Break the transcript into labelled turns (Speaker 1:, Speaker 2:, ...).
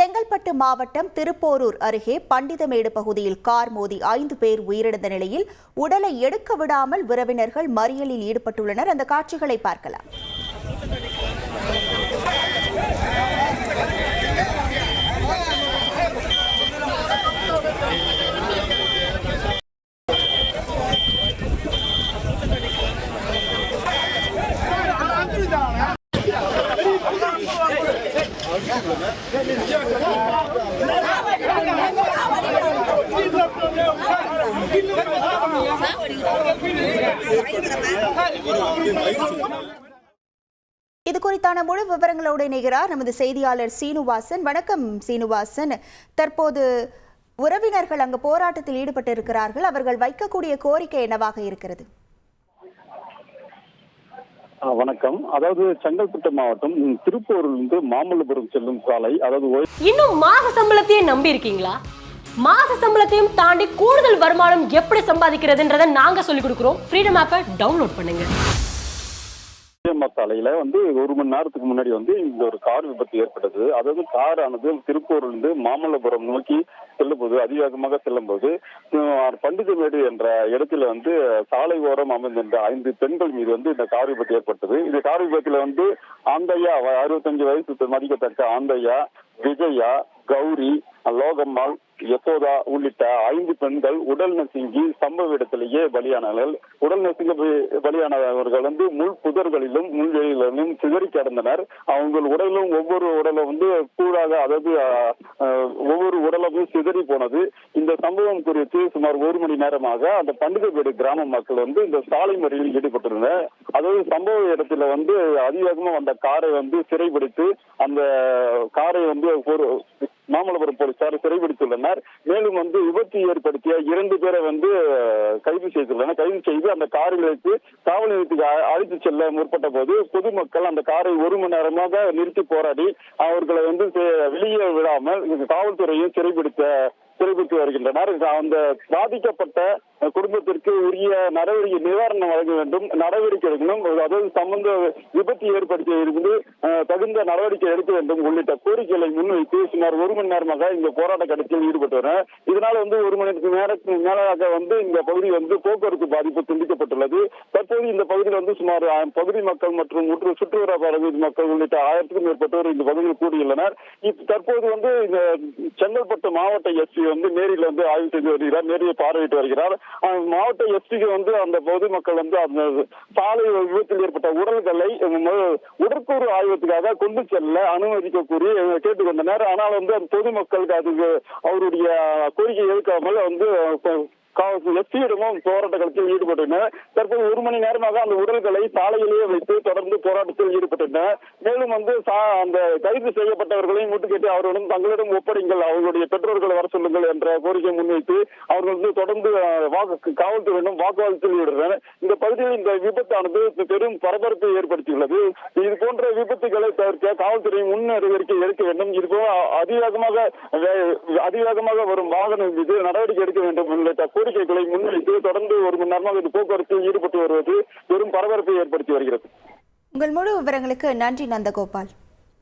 Speaker 1: செங்கல்பட்டு மாவட்டம் திருப்போரூர் அருகே பண்டிதமேடு பகுதியில் கார் மோதி ஐந்து பேர் உயிரிழந்த நிலையில் உடலை எடுக்க விடாமல் உறவினர்கள் மறியலில் ஈடுபட்டுள்ளனர். அந்த காட்சிகளை பார்க்கலாம். இது குறித்தான முழு விவரங்களோடு இணைகிறார் நமது செய்தியாளர் சீனுவாசன். வணக்கம் சீனுவாசன். தற்போது உறவினர்கள் அங்கு போராட்டத்தில் ஈடுபட்டு இருக்கிறார்கள் அவர்கள் வைக்கக்கூடிய கோரிக்கை என்னவாக இருக்கிறது?
Speaker 2: வணக்கம். அதாவது செங்கல்பட்டு மாவட்டம் ம், திருப்பூரிலிருந்து மாமல்லபுரம் செல்லும் சாலை அதாவது
Speaker 3: இன்னும் மாச சம்பளத்தையே நம்பி இருக்கீங்களா மாச சம்பளத்தையும் தாண்டி கூடுதல் வருமானம் எப்படி சம்பாதிக்கிறதுன்றதை நாங்க சொல்லி கொடுக்குறோம். ஃப்ரீடம் ஆப்பை டவுன்லோட் பண்ணுங்க.
Speaker 2: ஓஎம்ஆர் சாலையில வந்து ஒரு மணி நேரத்துக்கு முன்னாடி வந்து இந்த ஒரு கார் விபத்து ஏற்பட்டது. அதாவது கார் ஆனது திருப்பூரிலிருந்து மாமல்லபுரம் நோக்கி செல்லும்போது அதிவேகமாக செல்லும்போது உம், பண்டிதமேடு என்ற இடத்துல வந்து சாலை ஓரம் அமைந்திருந்த ஐந்து பெண்கள் மீது வந்து இந்த கார் விபத்து ஏற்பட்டது. இந்த கார் விபத்துல வந்து ஆந்தையா அறுபத்தஞ்சு வயசு மதிக்கத்தக்க ஆந்தையா விஜயா கௌரி லோகம்மாள் யசோதா உள்ளிட்ட ஐந்து பெண்கள் உடல் நசுங்கி சம்பவ இடத்திலேயே பலியானார்கள். உடல் நசுங்க பலியானவர்கள் வந்து முள் புதர்களிலும் முள்வெளிகளிலும் சிதறி கிடந்தனர். அவங்க உடலும் ஒவ்வொரு உடலும் வந்து கூடாக அதாவது ஒவ்வொரு உடலும் சிதறி போனது. இந்த சம்பவம் குறித்து சுமார் ஒரு மணி நேரமாக அந்த பண்டிகைப்பேடு கிராம மக்கள் வந்து இந்த சாலை மறியலில் ஈடுபட்டிருந்தனர். அதாவது சம்பவ இடத்துல வந்து அதிவேகமா வந்த காரை வந்து சிறைபிடித்து அந்த காரை வந்து ஒரு மாமல்லபுரம் போலீசார் சிறைபிடித்துள்ளனர் மேலும் வந்து விபத்து ஏற்படுத்திய இரண்டு பேரை வந்து கைது செய்துள்ளனர். கைது செய்து அந்த காரில் வைத்து காவல் நிலையத்துக்கு அழைத்து செல்ல முற்பட்ட போது பொதுமக்கள் அந்த காரை ஒரு மணி நேரமாக நிறுத்தி போராடி அவர்களை வந்து செ- வெளியே விடாமல் காவல்துறையும் சிறைபிடித்த சிறைபிடித்து வருகின்றனர். அந்த பாதிக்கப்பட்ட குடும்பத்திற்கு உரிய நடவடிக்கை நிவாரணம் வழங்க வேண்டும் நடவடிக்கை எடுக்கணும். அதாவது சம்பந்த விபத்து ஏற்படுத்திய இருந்து தகுந்த நடவடிக்கை எடுக்க வேண்டும் உள்ளிட்ட கோரிக்கைகளை முன்வைத்து சுமார் ஒரு மணி நேரமாக இந்த போராட்ட கடத்தில் ஈடுபட்டு இதனால வந்து ஒரு மணி நேரத்துக்கு மேலாக வந்து இந்த பகுதி வந்து போக்குவரத்து பாதிப்பு துண்டிக்கப்பட்டுள்ளது. தற்போது இந்த பகுதியில் வந்து சுமார் பகுதி மக்கள் மற்றும் உற்று சுற்றுலா பகுதி மக்கள் உள்ளிட்ட ஆயிரத்துக்கும் மேற்பட்டோர் இந்த பகுதியில் கூடியுள்ளனர். தற்போது வந்து இந்த செங்கல்பட்டு மாவட்ட எஸ்பி வந்து நேரில் வந்து ஆய்வு செய்து வருகிறார் நேரில் பார்வையிட்டு வருகிறார். மாவட்ட எஸ்பிக்கு வந்து அந்த பொதுமக்கள் வந்து அந்த சாலை விபத்தில் ஏற்பட்ட உடல்களை உடற்கூறு ஆய்வத்துக்காக கொண்டு செல்ல அனுமதிக்க கூறி கேட்டுக்கொண்டனர். ஆனால் வந்து அந்த பொதுமக்களுக்கு அதுக்கு அவருடைய கோரிக்கை ஏற்காமல் வந்து அஹ், எஸ்பியிடமும் போராட்ட ஈடுபட்டனர் தற்போது ஒரு மணி நேரமாக அந்த உடல்களை சாலையிலேயே வைத்து தொடர்ந்து போராட்டத்தில் ஈடுபட்டனர் மேலும் வந்து சா- அந்த கைது செய்யப்பட்டவர்களையும் முட்டுக்கட்டி அவர்களிடம் தங்களிடம் ஒப்படைங்கள் அவர்களுடைய பெற்றோர்களை வர சொல்லுங்கள் என்ற கோரிக்கையை முன்வைத்து அவர்கள் வந்து தொடர்ந்து வாக்கு காவல்துறையிடம் வாக்குவாதத்தில் ஈடுபட்டனர். இந்த பகுதியில் இந்த விபத்தானது பெரும் பரபரப்பை ஏற்படுத்தியுள்ளது. இது போன்ற விபத்துகளை தவிர்க்க காவல்துறை முன் நடவடிக்கை எடுக்க வேண்டும். இது போல அதிவேகமாக வே- அதிவேகமாக வரும் வாகனம் மீது நடவடிக்கை எடுக்க வேண்டும் உள்ளிட்ட கோரிக்கைகளை முன்வைத்து தொடர்ந்து ஒரு மணி நேரமாக இது போக்குவரத்தில் ஈடுபட்டு வருவது பெரும் பரபரப்பை ஏற்படுத்தி வருகிறது.
Speaker 1: உங்கள் முழு விவரங்களுக்கு நன்றி நந்தகோபால்.